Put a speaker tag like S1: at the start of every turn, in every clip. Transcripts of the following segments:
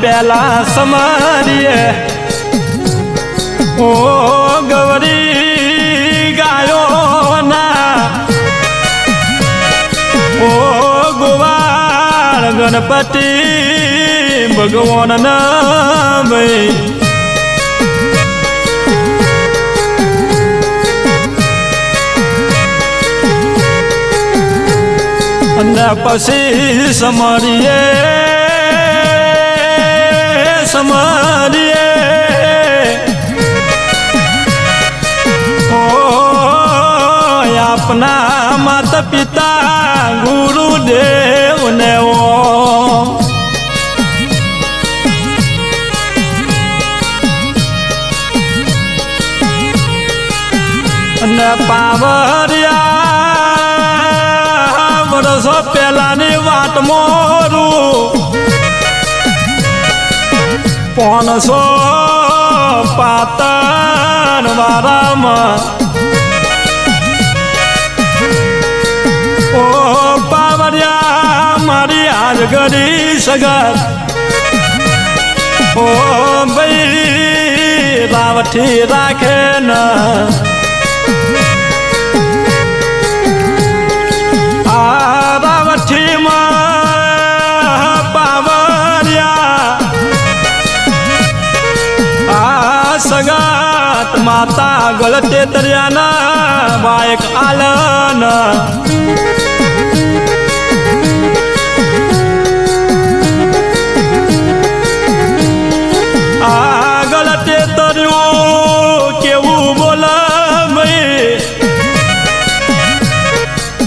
S1: પેલા સમારીએ. ઓ ગૌરી ગાયો ના ઓ ગોવાળ ગણપતિ ભગવાન ના અને પછી સમરીએ. સમરીએ ઓ આપના માતા પિતા ગુરુદેવને ઓ. અને પાવરિયા વર્ષો પહેલાની વાત પોણસો પાતણ વારામાં. ઓ પાવરિયા મારી આજ ગરી સગર. ઓ ભાઈ, રાવઠી રાખે ના. આરાવઠીમાં સગાત માતા ગળતે તર્યાના બાયક આલન આ ગળતે તર્યું કેવું બોલાવે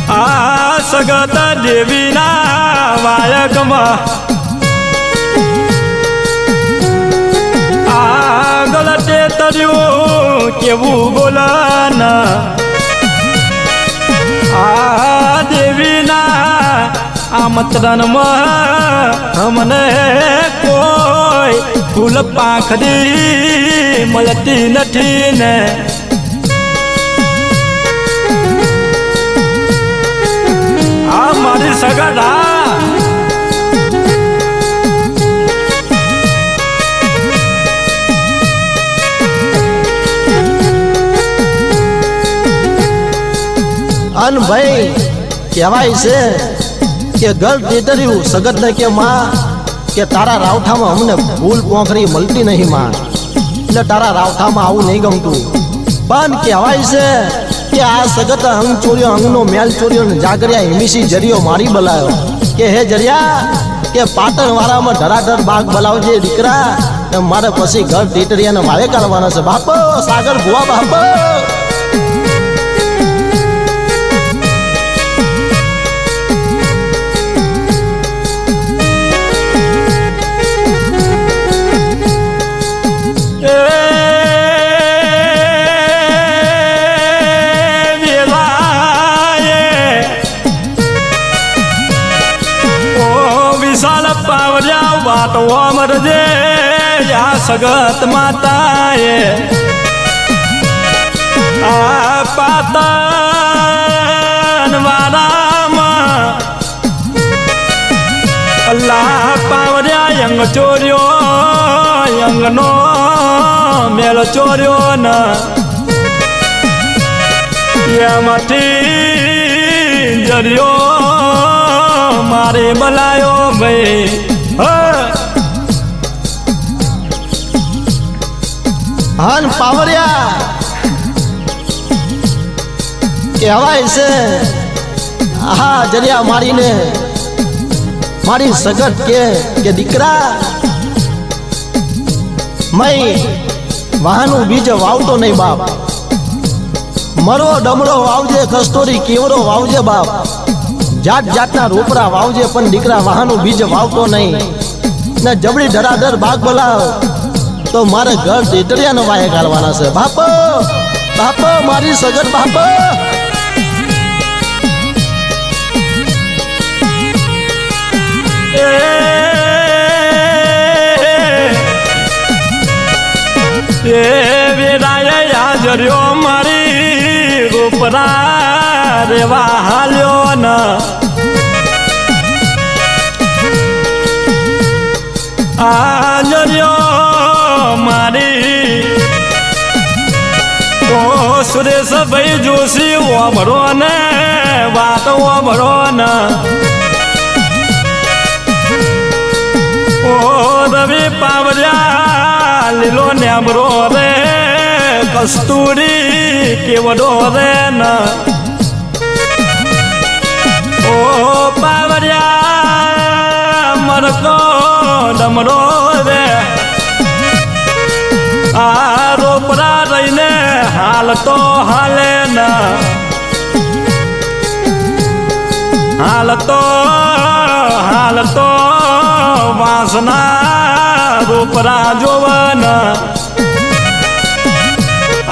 S1: આ સગત દેવીના વાયકમાં આ કેવું બોલન આ દેવીના આમંત્રણમાં અમને કોઈ ફૂલ પાંખડી મળતી નથી ને આ મારી સગડા
S2: અન ભાઈ કહેવાય છે કે ઘર તેતર્યું સગત ને કે માં, કે તારા રાવઠામાં અમને ભૂલ પોખરી મળતી નહીં માં. એટલે તારા રાવઠામાં આવું નહીં ગમતું. પણ કહેવાય છે કે આ સગત અંગ ચોર્યો અંગનો મેલ ચોર્યો ને જાગર્યા હિમિસી જરિયો મારી બોલાયો. કે હે જરિયા, કે પાટણ વાળામાં ધરાધર બાગ બોલાવજે દીકરા મારે પછી ઘર ટીટરિયાને મારે કરવાના છે. બાપો, સાગર ભુવા બાપો.
S1: સગત માતાએ આ પાતન વારામાં અલ્લાહ પાવર્યા યંગ ચોર્યો, યંગનો મેલ ચોર્યો ન જર્યો, મારે બલાયો ભાઈ.
S2: હાન પાવરિયા. કહેવાય છે હા જરિયા મારીને મારી સગત કે કે દીકરા. મય વાહનું બીજ વાવતો નહીં બાપ. મરો ડમરો વાવજે, કસ્તોરી કેવડો વાવજે બાપ. જાત જાતના રોપડા વાવજે, પણ દીકરા વાહનું બીજ વાવતો નહીં. ને જબડી ધરાધર બાગ બોલાવ તો મારે ઘર દેતરિયાનો વાય કાઢવાના છે. બાપો બાપો, મારી સગન બાપો.
S1: એ મારી રૂપરા રેવા હાલ્યો ન. આજર્યો મારી. ઓ સુરેશ ભાઈ જોશી ઓભરો ને વાત ઓભરો ને ઓ રવિ પાવર્યા લીલો નેમરો રે, કસ્તુરી કેવડો રે ન. ઓ પાવર્યા મરકો ડમરો હાલ તો હાલે ના. હાલ તો હાલ તો વાસના રોપરા જોવાના.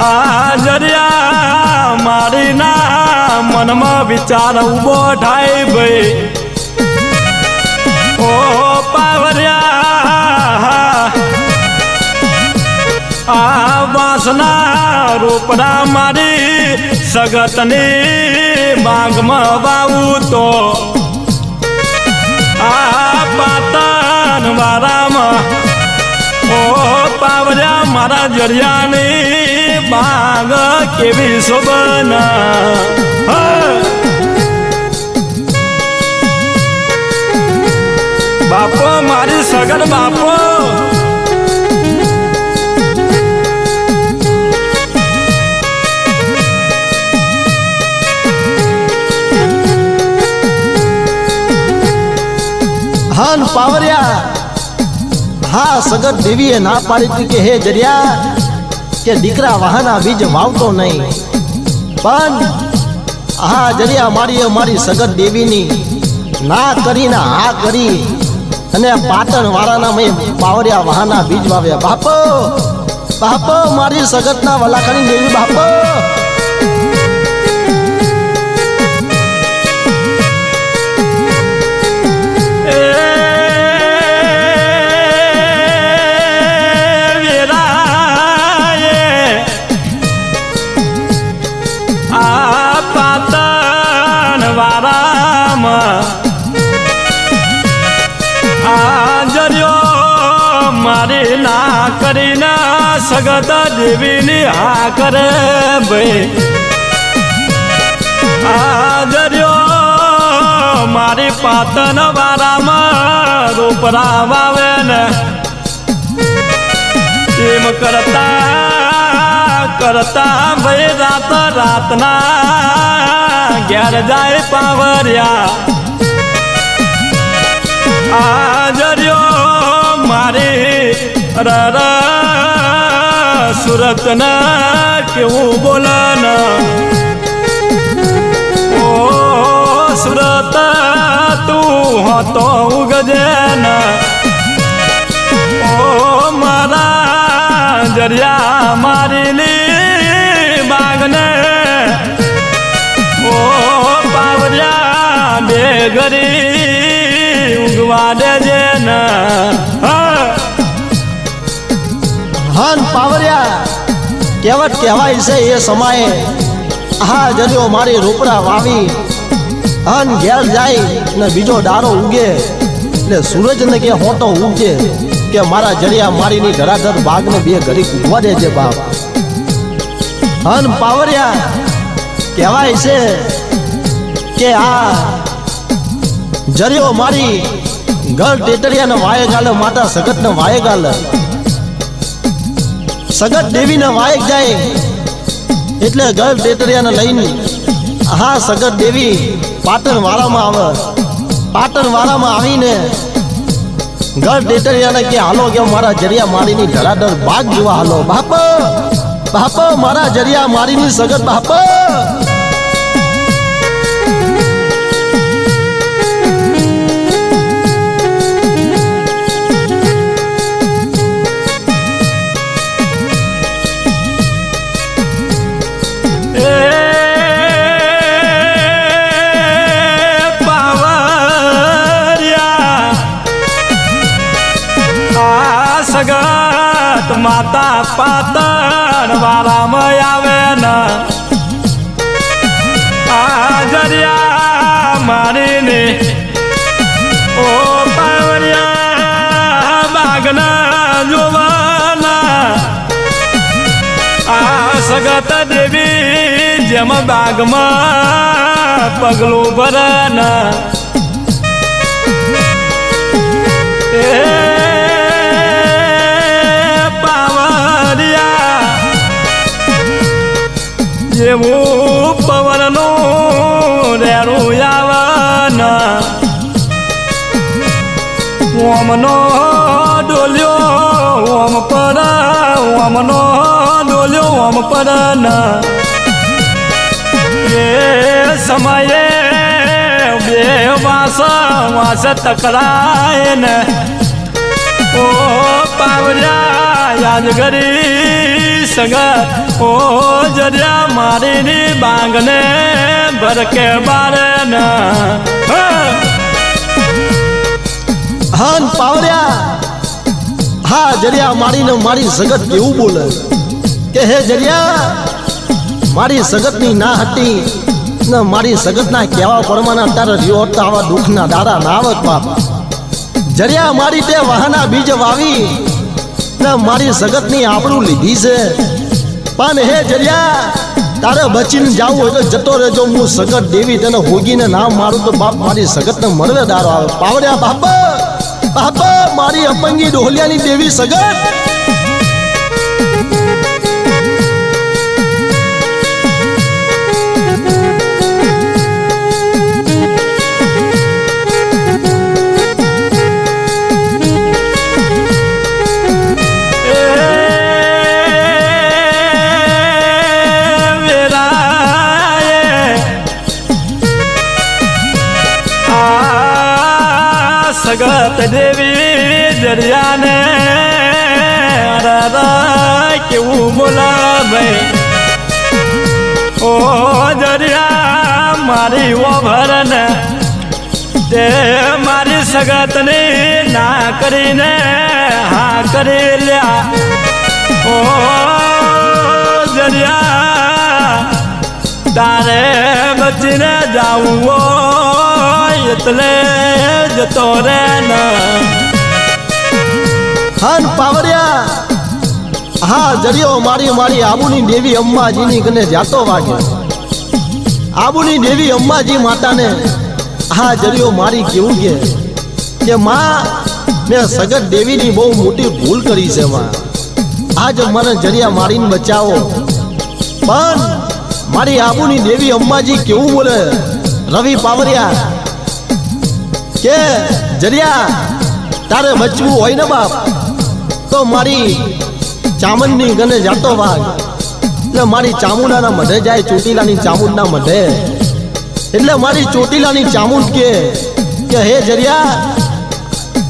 S1: આ જરિયા મારી ના મનમાં વિચાર ઊભો થાય ભાઈ. ઓ પાવર્યા આ વાસના રોપડા મારી સગતની બાગમાં વાવું તો. આ પાતાન વારામાં, ઓ પાવર્યા મારા જરિયાની બાગ કેવી શોભના. બાપો, મારી સગન બાપો
S2: મારી મારી સગત ના કરીને કરી દેવી બાપો.
S1: એ કરીને સગત દેવીની હા કરે ભાઈ. મારી પાતન વારામાં રોપરા વાવે ને. એમ કરતા કરતા ભાઈ રાત રાતના ઘેર જાય પાવર્યા. મારી રર સુરત ના કેવું બોલાના? ઓ સુરત, તું હતો ગજેના ઓ મારા જરિયા મારીલી બાગને. ઓ પાવરિયા બે ઘરી ઉગવા દેજે.
S2: હાન પાવર્યા. કહેવત કહેવાય છે એ સમયે હા જજો મારી રોપડા વાવી. હન ઘેર જાય ને બીજો ડારો ઉગે. ને સૂરજ ને કે હોટો ઉગે કે મારા જડિયા મારીની ધરાધર બાગને બે ઘડી ઊભા દે છે બાપ. હન પાવર્યા, કહેવાય છે કે આ જરિયો મારી ઘર ટેટરિયાને વાયે ગાલે માતા સગતને વાયે ગાલે સગત દેવીને વાયક જાય એટલે ગઢ દેતરિયાને લઈને હા સગત દેવી પાટણ વાળામાં આવે. પાટણ વાળામાં આવીને ઘર દેતરિયાને કે, હાલો, કે મારા જરિયા મારીની ધડાધડ બાગ જોવા હાલો. બાપ બાપ, મારા જરિયા મારીની સગત બાપ.
S1: માતા પાતણ વાળામાં આવે ન. આજરિયા જરિયા મારીને, ઓ પાવરિયા બાગ જોવાના. આ સગત દેવી જેમ બાગમાં પગલું ભરાના. એ ઓમનો ડોલ્યો, ઓમ પર ઓમનો ડોલ્યો, ઓમ પર એ સમયે બે વાસ વાસ તકરાય ને ઓ પાવર્યા યાદ કરી સંગ ઓ જર્યા મારીની બાંગને ભરકે બારે ના
S2: હાન પાવર્યા હા, જરિયા મારીને મારી સગત કેવું બોલે. કે હે જરિયા, મારી સગતની ના હતી ને મારી સગતના કેવા પરમાના તારે રહ્યો હોત આવા દુઃખના દાડા ના આવત બાપ. જરિયા, મારી તે વાહના બીજ વાવી ને મારી સગતની આપણું લીધી છે. પણ હે જરિયા, તારે બચીને જાવું હોય તો જતો રહેજો, હું સગત દેવી તને હોગીને ના મારું તો બાપ મારી સગતને મળવે દારો આવે. પાવડ્યા બાપા. બાપા મારી અપંગી ડોલિયાની દેવી સગત
S1: દેવી દરિયાને અરર કેવું બોલાવે? ઓ દરિયા, મારી ઓભરને તે મારી સગતની ના કરીને હા કરી લ્યા. ઓ દરિયા તારે બચીને જાવું એટલે જતો રે
S2: હાન પાવડિયા હા જરિયો મારી મારી આબુની દેવી અંબાજીની કને જાતો વાગે. આબુની દેવી અંબાજી માતાને, હા જરિયો મારી કેવું કે કે માં, મેં સગત દેવીની બહુ મોટી ભૂલ કરી છે, માં. આજ મને જરિયા મારીને બચાવો. પણ મારી આબુની દેવી અંબાજી કેવું બોલે? રવિ પાવરિયા કે જરિયા, તારે બચવું હોય ને બાપ? તો મારી ચામનની ગને જાતો ભાગ એટલે મારી ચામુંડાના મઢે જાય, ચોટીલાની ચામુંડના મઢે. એટલે મારી ચોટીલાની ચામુંડ કે કે હે જરિયા,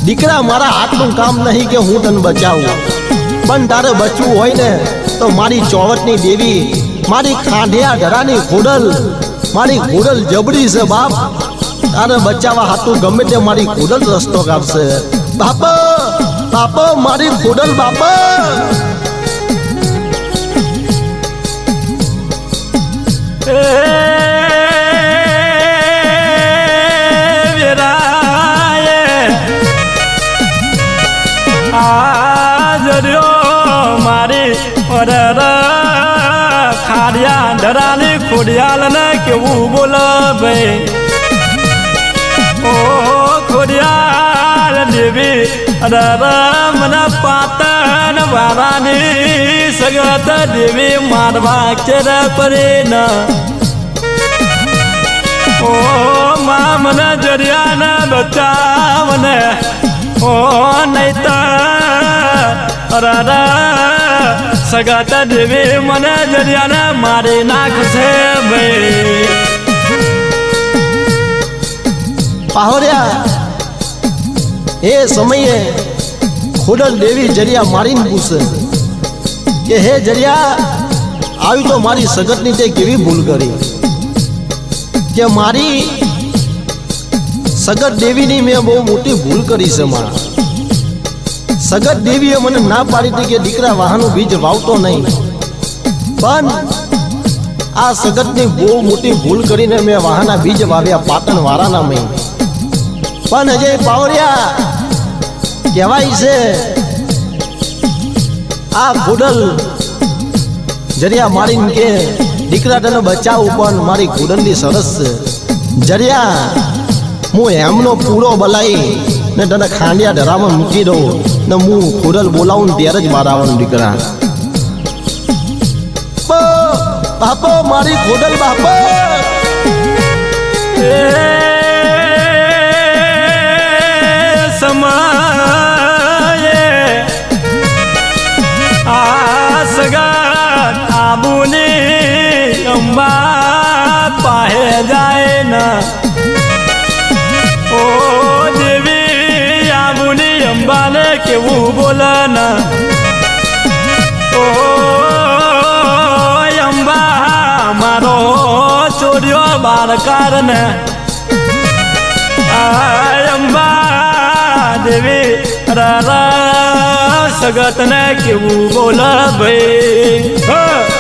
S2: દીકરા મારા હાથનું કામ નહીં કે હું તને બચાવું. પણ તારે બચવું હોય ને, તો મારી ચોવટની દેવી મારી કાંઢિયા ઢરાની ખોડલ મારી ખોડલ જબડી છે બાપ. તારે બચાવવા હાથું ગમે તે મારી ખોડલ રસ્તો કાપશે. બાપ બાપ, મારી ખોડલ બાપા.
S1: મારી અરર ખાડિયા ધરાની ખોડિયાલ ને કેવું બોલ ભાઈ ઓ ખોડિયાલ દેવી અરર મને પાતન વારાની સગત દેવી મારવા ચર પરે ઓ મા મને જરિયાને બચાવને, ઓ નહીં તો અરારા સગાત દેવી મને જરિયાને મારી નાખશે
S2: પાહોર્યા, એ સમયે ખોડલ દેવી જરિયા મારીને પૂછે કે, હે જરિયા, આવી તો મારી સગતની તે કેવી ભૂલ કરી? કે, મારી સગત દેવીની મેં બહુ મોટી ભૂલ કરી છે, માં. સગત દેવીએ મને ના પાડી હતી કે દીકરા વાહનું બીજ વાવતો નહીં. પણ આ સગતની બહુ મોટી ભૂલ કરીને મેં વાહના બીજ વાવ્યા પાટણ વાળાના મેં. પણ અજય પાવરિયા, કહેવાય છે, આ ગુડલ જરિયા મારીને કે દીકરા તને બચાવું પણ મારી ગુડલની સરસ જરિયા, હું એમનો પૂરો બલાઈ ને તને ખાંડિયા ડરામાં મૂકી દઉં. ને હું ખોડલ બોલાવું ત્યારે જ બહાર આવવાનું દીકરા બાપો મારી ખોડલ બાપો.
S1: કેવું બોલના? ઓ અંબા, મારો ચોર્યો બાર કારને અંબા, દેવી રા સગત ને કેવું બોલ ભાઈ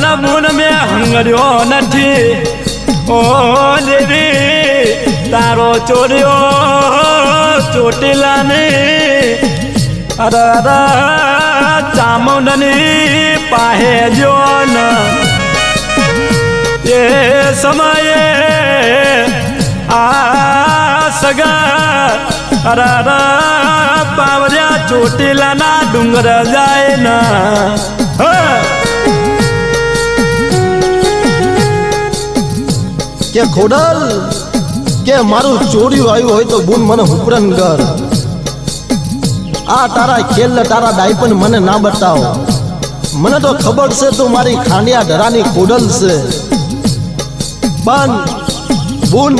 S1: પણ મુન મેં હંગર્યો નથી ઓ દેવી તારો ચોર્યો ચોટીલાને રર ચામુંડની પાસે જો એ સમયે આ સગા અરર પાવર્યા ચોટીલાના ડુંગર જાય ના
S2: કે ખોડલ? કે મારું ચોર્યું આવ્યું હોય તો બુન મને હુપરન કર. આ તારા ખેલ, તારા ડાયપન મને ના બતાવો. મને તો ખબર છે તું મારી ખાંડિયા ધરાની ખોડલ છે. પણ બુન,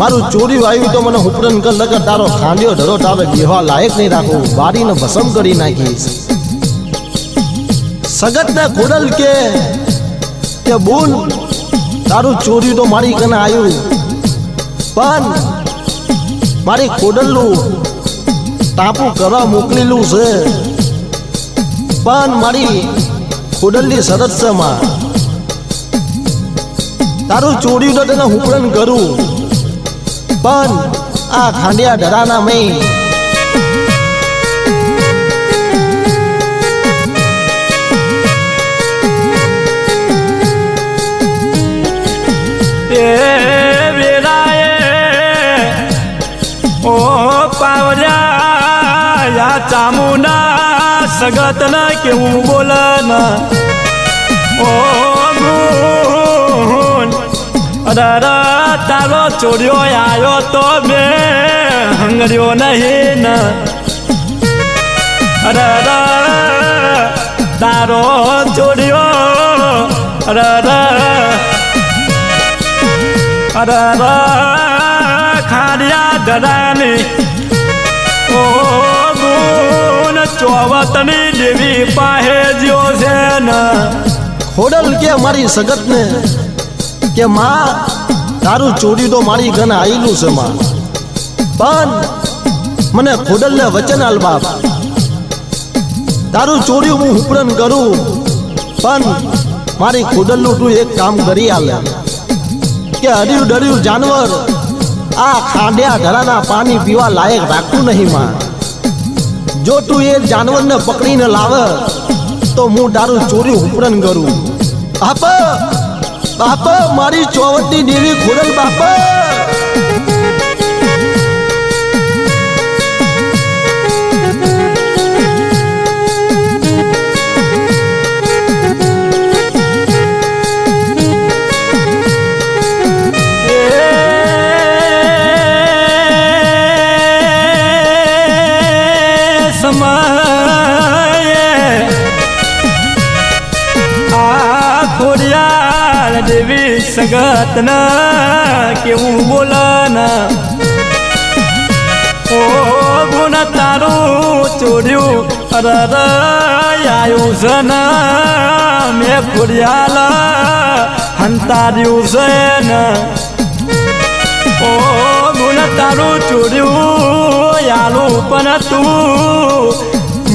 S2: મારું ચોર્યું આવ્યું તો મને હુપરન કર, નકર તારો ખાંડિયો ઢરો તારો બેહવા લાયક નહીં રાખું. બારીને ભસમ કરી નાખીશ. સગત ને ખોડલ કે કે બુન તારું ચોરી તો મારી કને આવ્યું પણ મારી ખોડલું ટાપુ કરવા મોકલેલું છે. પણ મારી ખોડલની સરસ છે તારું ચોર્યું તો તેને હુકરણ કરું. પણ આ ખાંડિયા ડરાના મેં
S1: એ વેરાએ ઓ પાવર્યા ચામુના સગત ના કેવું બોલના? ઓ તારો ચોર્યો આવ્યો તો બે હંગર્યો નહીં ના. તારો ચોર્યો અરર છે
S2: ખોડલ કે મારી સગતને કે માં, તારું ચોરી તો મારી ઘન આવેલું છે માં. પણ મને ખોડલને વચન આલ બાપ. તારું ચોર્યું હું હુપડન કરું, પણ મારી ખોડલનું તું એક કામ કરી આલે. કે હર્યું ડર્યું જાનવર. આ ખાંડ્યા ઘરાના પાણી પીવા લાયક રાખતું નહીં માં. જો તું એ જાનવરને પકડીને લાવે, તો હું તારું ચોર્યું ઉપરન કરું બાપ બાપ, મારી ચોવટની દેવી ખોડલ બાપ.
S1: મેં ખુડિયાલ હંતાર્યું છે ને ઓ ગુણ તારું ચોર્યું, યાલું પણ તું.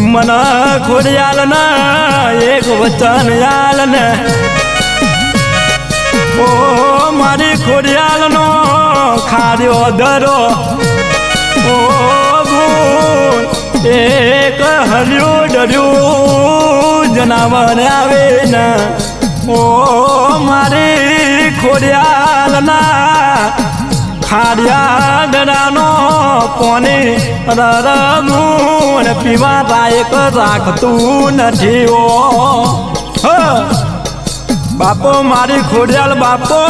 S1: મને ખોડિયાલ ના એક વચન યાલ ને ઓ મારી ખોડિયાલ નો ખાર્યો દરો એક હર્યું ડર્યું, જનાવર આવે ના. ઓ મારી ખોડિયાલના ખાડિયા દડાનો કોને રરમૂન પીવા લાયક રાખતું નથી ઓ. બાપો મારી ખોડિયાલ બાપો,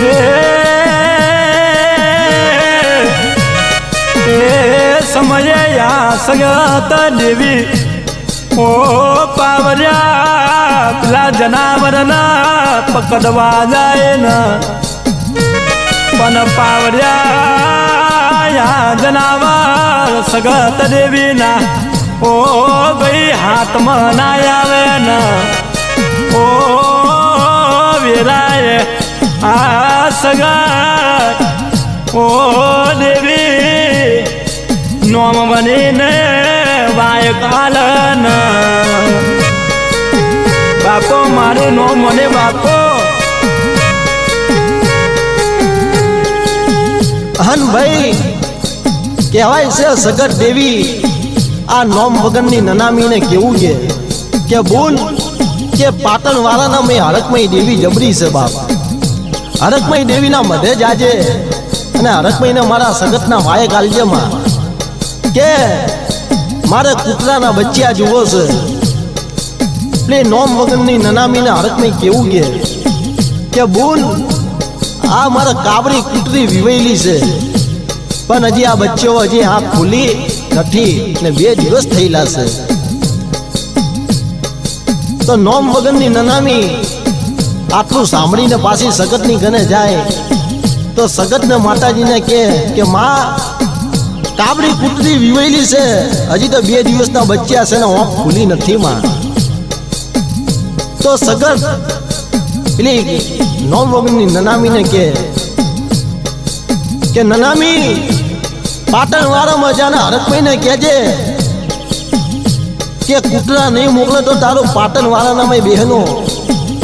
S1: હે એ સમયે યા સગત દેવી. ઓ પાવર્યા પેલા જનાવરના પકડવા જાય ના. પણ પાવર્યા, જનાવર સગત દેવીના. ઓ ભાઈ હાથમાં ના આવે ના. ઓ વેરાય આ સગા ઓ દેવી નોમ બનીને બાય કાલન બાપો, મારું નોમ મને બાપો.
S2: હનભાઈ કહેવાય છે સગત દેવી. આ નોમ વગરની નનામીને કેવું છે કે બોલ કે પાટણ વાળાના મેં હરકમય દેવી જબરી છે બાપ. હરકમય દેવીના મધે જ આજે અને હરકમયને મારા સગતના વાય ગાલજે માં. કે મારે કૂતરાના બચ્ચા જુઓ છે. એટલે નોમ વગરની નનામીને હરકને કેવું કે કે બોલ, આ મારા કાબરી કૂતરી વિવેલી છે. પણ હજી આ બચ્ચો હજી હા ખુલી નથી ને બે દિવસ થયેલા છે. તો નોમ વગરની નનામી આટલું સાંભળીને પાછી સગતની ગને જાય. તો સગતને માતાજીને કહે કે, માં કાબરી કૂતરી વિવેલી છે. હજી તો બે દિવસના બચ્ચા છે ને આંખ ખુલી નથી માં તો સગર, પેલી નોમ વગરની નનામીને કે કે નનામી પાટણ વાળો મજાના હરકભાઈને કહેજે કે કૂતરા નહીં મોકલે તો તારું પાટણ વાળાના મેં બહેનો.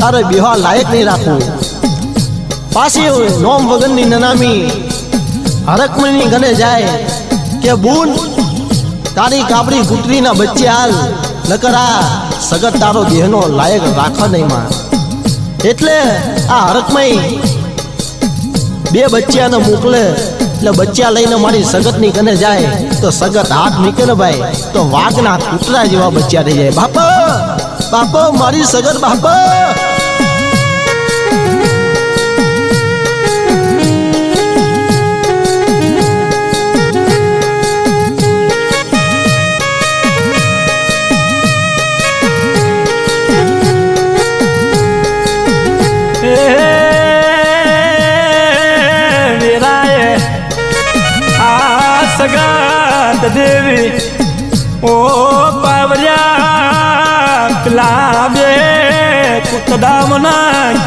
S2: તારે બેહવા લાયક નહીં રાખવું. પાછી નોમ વગરની નનામી હરકમણી ગને જાય. કે બૂન, તારી કાપડી કૂતરીના બચ્ચે હાલ. નકરા સગત તારો દેહનો લાયક રાખો નહીં માં. એટલે આ હરકમય બે બચ્ચાને મોકલે, એટલે બચ્ચા લઈને મારી સગતની કને જાય, તો સગત હાથ નીકળે ભાઈ, તો વાઘના કૂતરા જેવા બચ્ચા થઈ જાય. બાપા બાપા, મારી સગત બાપા.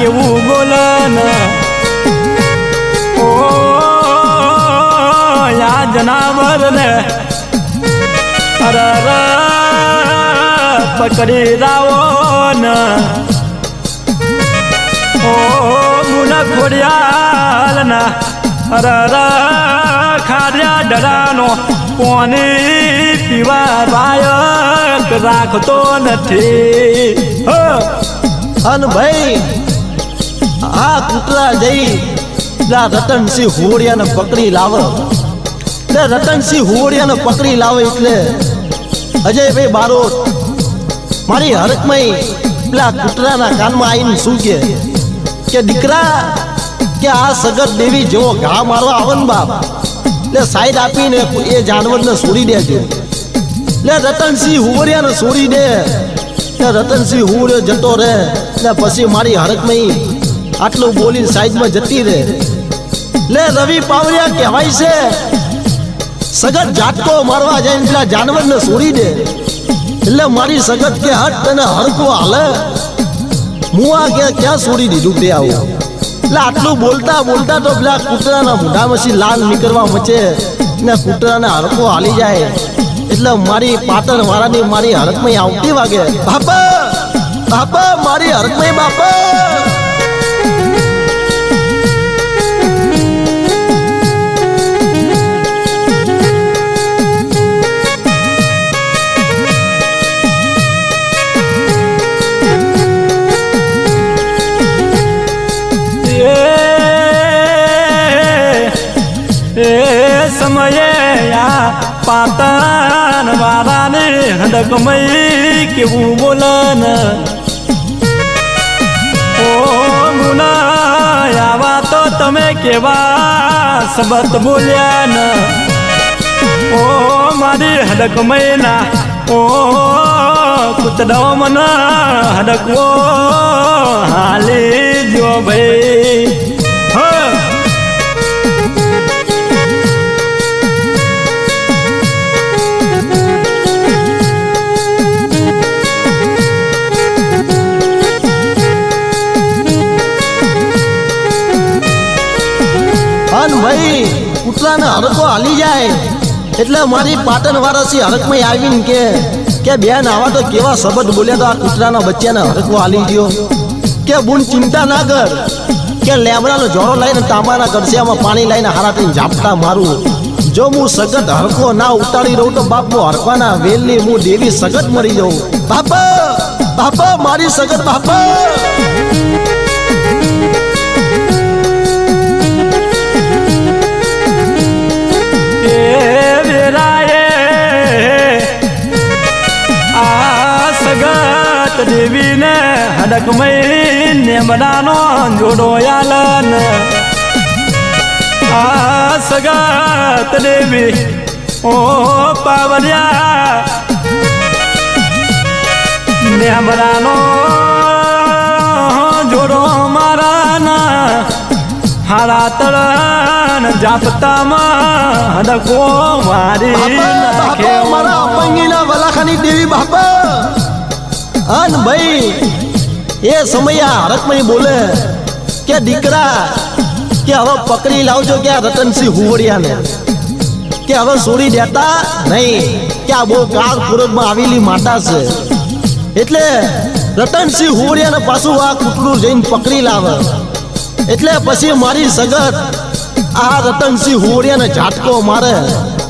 S1: કેવું બોલન? ઓ યા જનાવર ને અરર પકડી રાવો ના ઓ, મુન ખોડિયાલના અરર ખાર્યા ડરાનો. કોની પીવા રાયક રાખતો નથી!
S2: અન ભાઈ. આ કૂતરા જઈ પેલા રતનસિંહ હુવડિયાને પકડી લાવે. એટલે રતનસિંહ હુવડિયાને પકડી લાવે એટલે અજયભાઈ બારોટ મારી હરકમય પેલા કૂતરાના કાનમાં આવીને શું કે કે દીકરા, કે આ સગત દેવી જેવો ઘા મારવા આવે ને બાપ. એટલે સાઈડ આપીને એ જાનવરને છોડી દેજો. એટલે રતનસિંહ હુવરિયાને છોડી દે. રતનસિંહ હુવરિયો જતો રહે. ને પછી મારી હરકમય આટલું બોલી સાઈડમાં જતી રહે. એટલે રવિ પાવડિયા કહેવાય છે. સગત જાટકો મારવા જાય ને પેલા જાનવરને છોડી દે. એટલે મારી સગત કે હટ તને હરકો હાલે. હું આ કે ક્યાં છોડી દીધું તે આવું? એટલે આટલું બોલતા બોલતા તો પેલા કૂતરાના મોઢામાંથી લાલ નીકળવા મચે ને કૂતરાને હરકો હાલી જાય. એટલે મારી પાટણ વાળાની મારી હરકમાં આવતી વાગે. બાપા બાપા, મારી હરકમાં બાપા.
S1: પાતન વાળાને હડકમય કેવું બોલન? ઓ મુના આવા તો તમે કેવા સબત બોલ્યા ન ઓ મારી હડકમય ના ઓ કૂતડો મન હડકવો હાલી જો ભાઈ.
S2: અન ભાઈ કૂતરાને હરકો હાલી જાય. એટલે મારી પાટણ વારસી હરકમાં આવીને કે કે બેન, આવા તો કેવા શબ્દ બોલ્યા તો આ કૂતરાના બચ્ચાને હરકો હાલી ગયો. કે બુન, ચિંતા ના કર. કે લેબડાનો જોડો લઈને તાંબાના ગરસિયામાં પાણી લઈને હારાટીને ઝાપટા મારું. જો હું સગત હરકો ના ઉતારી રહું તો બાપ હરકવાના વેલની હું દેવી સગત મરી જાઉં. બાપા બાપા, મારી સગત બાપા.
S1: હડકમય નેમડાનો જોડો યાલન આ સગાત દેવી ઓ પાવર્યા નેમડાનો જોડો મારાના હારા તળન જાપતામાં હડકો મારી નાખે
S2: મારા અપંગીના વલાખાની દેવી બાપા અન ભાઈ એ સમય આ હરકમય બોલે કે દીકરા, કે હવે પકડી લાવજો કે આ રતનસિંહ હુવડિયાને. કે હવે છોડી દેતા નહીં, કે આ બહુ કાળ પૂરબમાં આવેલી માતા છે. એટલે રતનસિંહ હુવડિયાને પાછું આ કૂતરું જઈને પકડી લાવે. એટલે પછી મારી સગત આ રતનસિંહ હુવડિયાને ઝાટકો મારે.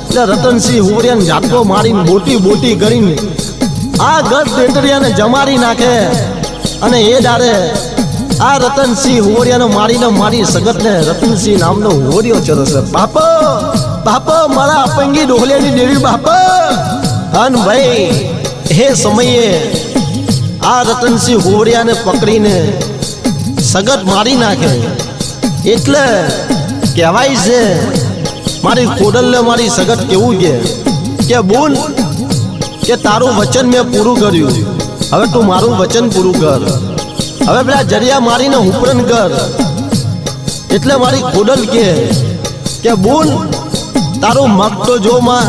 S2: એટલે રતનસિંહ હુવડિયાને ઝાટકો મારીને બોટી બોટી કરીને આ ગઢ ટેટરિયાને જમારી નાખે. અને એ ડારે આ રતનસિંહ હુવડિયાને મારીને મારી સગતને રતનસિંહ નામનો હુવડિયો ચરો છે. બાપો બાપો, મારા અપંગી ડોહલિયાની દેવી બાપો અન ભાઈ, હે સમયે આ રતનસિંહ હુવડિયાને પકડીને સગત મારી નાખે. એટલે કહેવાય છે, મારી ખોડલને મારી સગત કેવું કે બોલ, કે તારું વચન મેં પૂરું કર્યું. હવે તું મારું વચન પૂરું કર. હવે પેલા જરિયા મારીને હુપરન કર. એટલે મારી ખોડલ કે બોલ, તારું મગ તો જો માં,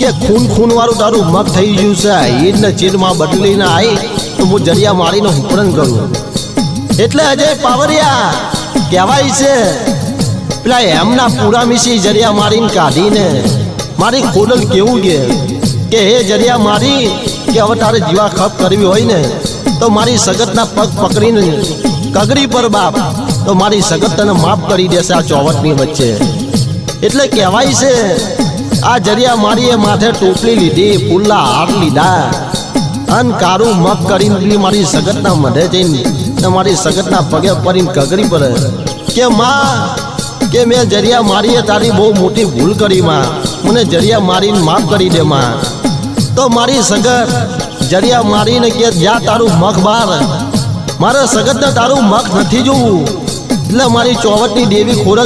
S2: કે ખૂન ખૂન વાળું તારું મગ થઈ ગયું છે ઈદ ને ચીરમાં બદલીને આવી તો હું જરિયા મારીને હુપરન કરું. એટલે અજય પાવરિયા, કહેવાય છે, પેલા એમના પૂરા મિસી જરિયા મારીને કાઢીને, મારી ખોડલ કેવું કે કે હે જરિયા મારી, કે હવે તારે જીવા ખપ કરવી હોય ને, તો મારી સગતના પગ પકડીને કગરી પર બાપ, તો મારી સગત તને માફ કરી દેશે આ ચોવટની વચ્ચે. એટલે કહેવાય છે, આ જરિયા મારીએ માથે ટોપલી લીધી પુલ્લા હાર લીધા. અન કારું મગ કરીને મારી સગતના મઢે જઈને મારી સગતના પગે પડીને કગરી પર કે માં, કે મેં જરિયા મારીએ તારી બહુ મોટી ભૂલ કરી, માં. મને જરિયા મારીને માફ કરી દે, માં. તો મારી સગત જરિયા મારીને કે જ્યાં તારું મગ બાર મારા સગતને તારું મગ નથી જોવું. એટલે મારી ચોવટની દેવી ખોરલ